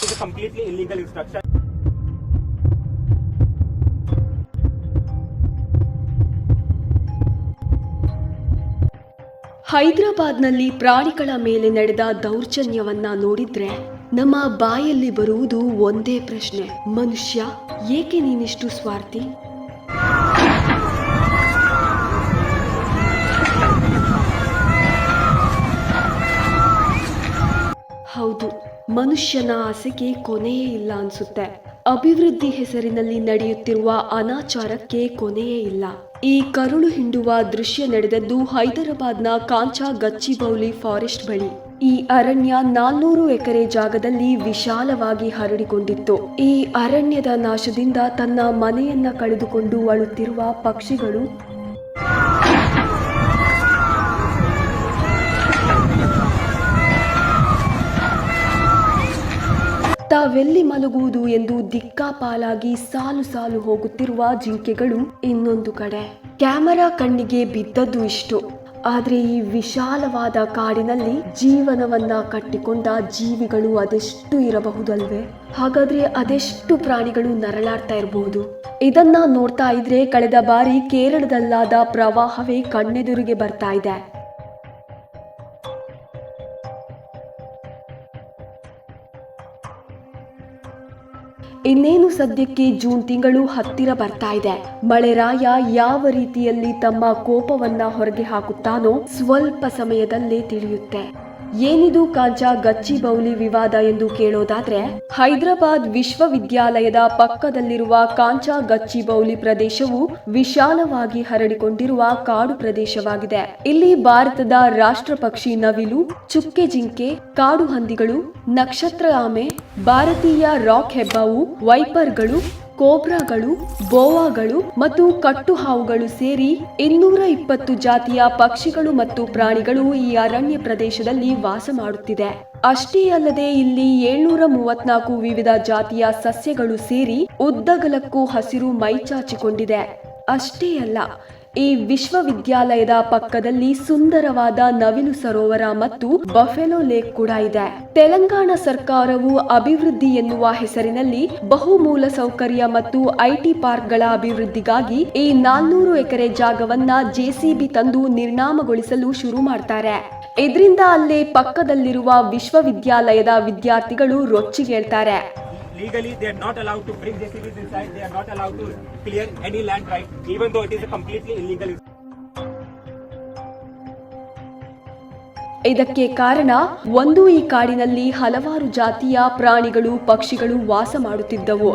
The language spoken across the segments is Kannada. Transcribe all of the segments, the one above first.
completely illegal instruction. ಹೈದರಾಬಾದ್ನಲ್ಲಿ ಪ್ರಾಣಿಗಳ ಮೇಲೆ ನಡೆದ ದೌರ್ಜನ್ಯವನ್ನ ನೋಡಿದ್ರೆ ನಮ್ಮ ಬಾಯಲ್ಲಿ ಬರುವುದು ಒಂದೇ ಪ್ರಶ್ನೆ. ಮನುಷ್ಯ, ಏಕೆ ನೀನಿಷ್ಟು ಸ್ವಾರ್ಥಿ? ಹೌದು. ಮನುಷ್ಯನ ಆಸೆಗೆ ಕೊನೆಯೇ ಇಲ್ಲ ಅನ್ಸುತ್ತೆ. ಅಭಿವೃದ್ಧಿ ಹೆಸರಿನಲ್ಲಿ ನಡೆಯುತ್ತಿರುವ ಅನಾಚಾರಕ್ಕೆ ಕೊನೆಯೇ ಇಲ್ಲ. ಈ ಕರುಳು ಹಿಂಡುವ ದೃಶ್ಯ ನಡೆದದ್ದು ಹೈದರಾಬಾದ್ನ ಕಾಂಚಾ ಗಚ್ಚಿಬೌಲಿ ಫಾರೆಸ್ಟ್ ಬಳಿ. ಈ ಅರಣ್ಯ ನಾಲ್ನೂರು ಎಕರೆ ಜಾಗದಲ್ಲಿ ವಿಶಾಲವಾಗಿ ಹರಡಿಕೊಂಡಿತ್ತು. ಈ ಅರಣ್ಯದ ನಾಶದಿಂದ ತನ್ನ ಮನೆಯನ್ನ ಕಳೆದುಕೊಂಡು ಅಳುತ್ತಿರುವ ಪಕ್ಷಿಗಳು ತಾವೆಲ್ಲಿ ಮಲಗುವುದು ಎಂದು ದಿಕ್ಕಾಪಾಲಾಗಿ ಸಾಲು ಸಾಲು ಹೋಗುತ್ತಿರುವ ಜಿಂಕೆಗಳು ಇನ್ನೊಂದು ಕಡೆ. ಕ್ಯಾಮರಾ ಕಣ್ಣಿಗೆ ಬಿದ್ದದ್ದು ಇಷ್ಟು. ಆದರೆ ಈ ವಿಶಾಲವಾದ ಕಾಡಿನಲ್ಲಿ ಜೀವನವನ್ನ ಕಟ್ಟಿಕೊಂಡ ಜೀವಿಗಳು ಅದೆಷ್ಟು ಇರಬಹುದಲ್ವೇ? ಹಾಗಾದ್ರೆ ಅದೆಷ್ಟು ಪ್ರಾಣಿಗಳು ನರಳಾಡ್ತಾ ಇರಬಹುದು ಇದನ್ನ ನೋಡ್ತಾ ಇದ್ರೆ, ಕಳೆದ ಬಾರಿ ಕೇರಳದಲ್ಲಾದ ಪ್ರವಾಹವೇ ಕಣ್ಣೆದುರಿಗೆ ಬರ್ತಾ ಇದೆ. ಇನ್ನೇನು ಸದ್ಯಕ್ಕೆ ಜೂನ್ ತಿಂಗಳು ಹತ್ತಿರ ಬರ್ತಾ ಇದೆ? ಮಳೆರಾಯ ಯಾವ ರೀತಿಯಲ್ಲಿ ತಮ್ಮ ಕೋಪವನ್ನ ಹೊರಗೆ ಹಾಕುತ್ತಾನೋ ಸ್ವಲ್ಪ ಸಮಯದಲ್ಲೇ ತಿಳಿಯುತ್ತೆ. ಏನಿದು ಕಾಂಚಾ ಗಚ್ಚಿಬೌಲಿ ವಿವಾದ ಎಂದು ಕೇಳೋದಾದ್ರೆ, ಹೈದರಾಬಾದ್ ವಿಶ್ವವಿದ್ಯಾಲಯದ ಪಕ್ಕದಲ್ಲಿರುವ ಕಾಂಚಾ ಗಚ್ಚಿಬೌಲಿ ಪ್ರದೇಶವು ವಿಶಾಲವಾಗಿ ಹರಡಿಕೊಂಡಿರುವ ಕಾಡು ಪ್ರದೇಶವಾಗಿದೆ. ಇಲ್ಲಿ ಭಾರತದ ರಾಷ್ಟ್ರ ನವಿಲು, ಚುಕ್ಕೆ ಜಿಂಕೆ, ಕಾಡು ಹಂದಿಗಳು, ನಕ್ಷತ್ರ ಆಮೆ, ಭಾರತೀಯ ರಾಕ್ ಹೆಬ್ಬಾವು, ವೈಪರ್ಗಳು ಕೋಬ್ರಾಗಳು ಬೋವಾಗಳು ಮತ್ತು ಕಟ್ಟು ಹಾವುಗಳು ಸೇರಿ ಇನ್ನೂರ ಇಪ್ಪತ್ತು ಜಾತಿಯ ಪಕ್ಷಿಗಳು ಮತ್ತು ಪ್ರಾಣಿಗಳು ಈ ಅರಣ್ಯ ಪ್ರದೇಶದಲ್ಲಿ ವಾಸ ಮಾಡುತ್ತಿದೆ. ಅಷ್ಟೇ ಅಲ್ಲದೆ ಇಲ್ಲಿ ಏಳ್ನೂರ ಮೂವತ್ನಾಲ್ಕು ವಿವಿಧ ಜಾತಿಯ ಸಸ್ಯಗಳು ಸೇರಿ ಉದ್ದಗಲಕ್ಕೂ ಹಸಿರು ಮೈಚಾಚಿಕೊಂಡಿದೆ. ಅಷ್ಟೇ ಅಲ್ಲ ಈ ವಿಶ್ವವಿದ್ಯಾಲಯದ ಪಕ್ಕದಲ್ಲಿ ಸುಂದರವಾದ ನವಿಲು ಸರೋವರ ಮತ್ತು ಬಫೆಲೋ ಲೇಕ್ ಕೂಡ ಇದೆ. ತೆಲಂಗಾಣ ಸರ್ಕಾರವು ಅಭಿವೃದ್ಧಿ ಎನ್ನುವ ಹೆಸರಿನಲ್ಲಿ ಬಹುಮೂಲ ಸೌಕರ್ಯ ಮತ್ತು ಐಟಿ ಪಾರ್ಕ್ಗಳ ಅಭಿವೃದ್ಧಿಗಾಗಿ ಈ ನಾಲ್ನೂರು ಎಕರೆ ಜಾಗವನ್ನ ಜೆಸಿಬಿ ತಂದು ನಿರ್ನಾಮಗೊಳಿಸಲು ಶುರು ಮಾಡ್ತಾರೆ. ಇದರಿಂದ ಅಲ್ಲೇ ಪಕ್ಕದಲ್ಲಿರುವ ವಿಶ್ವವಿದ್ಯಾಲಯದ ವಿದ್ಯಾರ್ಥಿಗಳು ರೊಚ್ಚಿಗೇಳ್ತಾರೆ. Legally, they are not allowed to bring JCBs inside. They are not allowed to clear any land right, even though it is a completely illegal. ಇದಕ್ಕೆ ಕಾರಣ ಒಂದು ಈ ಕಾಡಿನಲ್ಲಿ ಹಲವಾರು ಜಾತಿಯ ಪ್ರಾಣಿಗಳು ಪಕ್ಷಿಗಳು ವಾಸ ಮಾಡುತ್ತಿದ್ದವು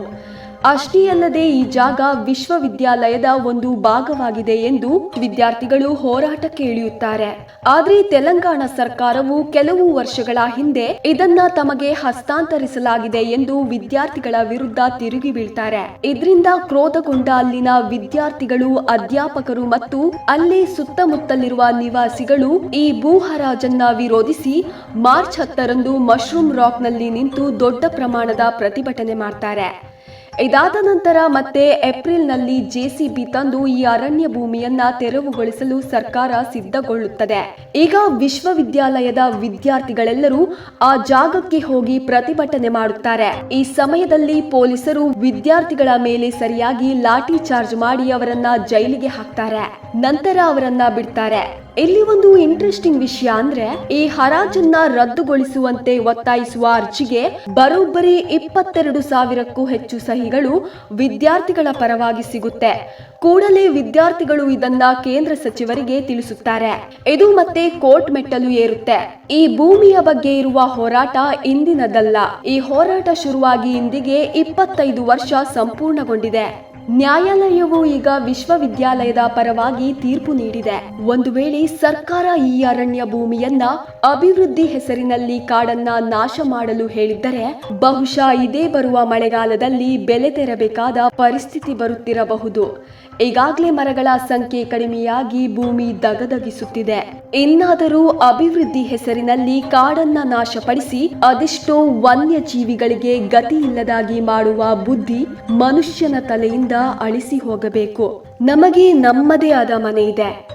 ಅಷ್ಟೇ ಅಲ್ಲದೆ ಈ ಜಾಗ ವಿಶ್ವವಿದ್ಯಾಲಯದ ಒಂದು ಭಾಗವಾಗಿದೆ ಎಂದು ವಿದ್ಯಾರ್ಥಿಗಳು ಹೋರಾಟ ಇಳಿಯುತ್ತಾರೆ ಆದ್ರೆ ತೆಲಂಗಾಣ ಸರ್ಕಾರವು ಕೆಲವು ವರ್ಷಗಳ ಹಿಂದೆ ಇದನ್ನ ತಮಗೆ ಹಸ್ತಾಂತರಿಸಲಾಗಿದೆ ಎಂದು ವಿದ್ಯಾರ್ಥಿಗಳ ವಿರುದ್ಧ ತಿರುಗಿ ಬೀಳ್ತಾರೆ. ಇದರಿಂದ ಕ್ರೋಧಗೊಂಡ ಅಲ್ಲಿನ ವಿದ್ಯಾರ್ಥಿಗಳು, ಅಧ್ಯಾಪಕರು ಮತ್ತು ಅಲ್ಲಿ ಸುತ್ತಮುತ್ತಲಿರುವ ನಿವಾಸಿಗಳು ಈ ಭೂಹರಾಜನ್ನ ವಿರೋಧಿಸಿ ಮಾರ್ಚ್ ಹತ್ತರಂದು ಮಶ್ರೂಮ್ ರಾಕ್ನಲ್ಲಿ ನಿಂತು ದೊಡ್ಡ ಪ್ರಮಾಣದ ಪ್ರತಿಭಟನೆ ಮಾಡ್ತಾರೆ. ಇದಾದ ನಂತರ ಮತ್ತೆ ಏಪ್ರಿಲ್ನಲ್ಲಿ ಜೆಸಿಬಿ ತಂದು ಈ ಅರಣ್ಯ ಭೂಮಿಯನ್ನ ತೆರವುಗೊಳಿಸಲು ಸರ್ಕಾರ ಸಿದ್ಧಗೊಳ್ಳುತ್ತದೆ. ಈಗ ವಿಶ್ವವಿದ್ಯಾಲಯದ ವಿದ್ಯಾರ್ಥಿಗಳೆಲ್ಲರೂ ಆ ಜಾಗಕ್ಕೆ ಹೋಗಿ ಪ್ರತಿಭಟನೆ ಮಾಡುತ್ತಾರೆ. ಈ ಸಮಯದಲ್ಲಿ ಪೊಲೀಸರು ವಿದ್ಯಾರ್ಥಿಗಳ ಮೇಲೆ ಸರಿಯಾಗಿ ಲಾಠಿ ಚಾರ್ಜ್ ಮಾಡಿ ಅವರನ್ನ ಜೈಲಿಗೆ ಹಾಕ್ತಾರೆ. ನಂತರ ಅವರನ್ನ ಬಿಡ್ತಾರೆ. ಇಲ್ಲಿ ಒಂದು ಇಂಟ್ರೆಸ್ಟಿಂಗ್ ವಿಷಯ ಅಂದ್ರೆ, ಈ ಹರಾಜನ್ನ ರದ್ದುಗೊಳಿಸುವಂತೆ ಒತ್ತಾಯಿಸುವ ಅರ್ಜಿಗೆ ಬರೋಬ್ಬರಿ ಇಪ್ಪತ್ತೆರಡು ಸಾವಿರಕ್ಕೂ ಹೆಚ್ಚು ಸಹಿಗಳು ವಿದ್ಯಾರ್ಥಿಗಳ ಪರವಾಗಿ ಸಿಗುತ್ತೆ. ಕೂಡಲೇ ವಿದ್ಯಾರ್ಥಿಗಳು ಇದನ್ನ ಕೇಂದ್ರ ಸಚಿವರಿಗೆ ತಿಳಿಸುತ್ತಾರೆ. ಇದು ಮತ್ತೆ ಕೋರ್ಟ್ ಮೆಟ್ಟಲು ಏರುತ್ತೆ. ಈ ಭೂಮಿಯ ಬಗ್ಗೆ ಇರುವ ಹೋರಾಟ ಇಂದಿನದಲ್ಲ. ಈ ಹೋರಾಟ ಶುರುವಾಗಿ ಇಂದಿಗೆ ಇಪ್ಪತ್ತೈದು ವರ್ಷ ಸಂಪೂರ್ಣಗೊಂಡಿದೆ. ನ್ಯಾಯಾಲಯವು ಈಗ ವಿಶ್ವವಿದ್ಯಾಲಯದ ಪರವಾಗಿ ತೀರ್ಪು ನೀಡಿದೆ. ಒಂದು ವೇಳೆ ಸರ್ಕಾರ ಈ ಅರಣ್ಯ ಭೂಮಿಯನ್ನ ಅಭಿವೃದ್ಧಿ ಹೆಸರಿನಲ್ಲಿ ಕಾಡನ್ನ ನಾಶ ಮಾಡಲು ಹೇಳಿದ್ದರೆ, ಬಹುಶಃ ಇದೇ ಬರುವ ಮಳೆಗಾಲದಲ್ಲಿ ಬೆಲೆ ತೆರಬೇಕಾದ ಪರಿಸ್ಥಿತಿ ಬರುತ್ತಿರಬಹುದು. ಈಗಾಗಲೇ ಮರಗಳ ಸಂಖ್ಯೆ ಕಡಿಮೆಯಾಗಿ ಭೂಮಿ ದಗದಗಿಸುತ್ತಿದೆ. ಇನ್ನಾದರೂ ಅಭಿವೃದ್ಧಿ ಹೆಸರಿನಲ್ಲಿ ಕಾಡನ್ನ ನಾಶಪಡಿಸಿ ಅದೆಷ್ಟೋ ವನ್ಯಜೀವಿಗಳಿಗೆ ಗತಿ ಇಲ್ಲದಾಗಿ ಮಾಡುವ ಬುದ್ಧಿ ಮನುಷ್ಯನ ತಲೆಯಿಂದ ಅಳಿಸಿ ಹೋಗಬೇಕು. ನಮಗೆ ನಮ್ಮದೇ ಆದ ಮನೆ ಇದೆ.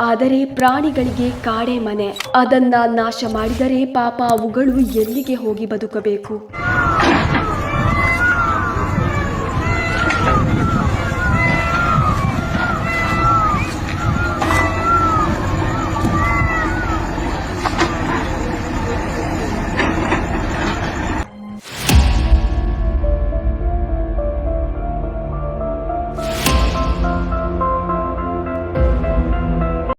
ಆದರೆ ಪ್ರಾಣಿಗಳಿಗೆ ಕಾಡೆ ಮನೆ. ಅದನ್ನ ನಾಶ ಮಾಡಿದರೆ ಪಾಪ ಅವುಗಳು ಎಲ್ಲಿಗೆ ಹೋಗಿ ಬದುಕಬೇಕು?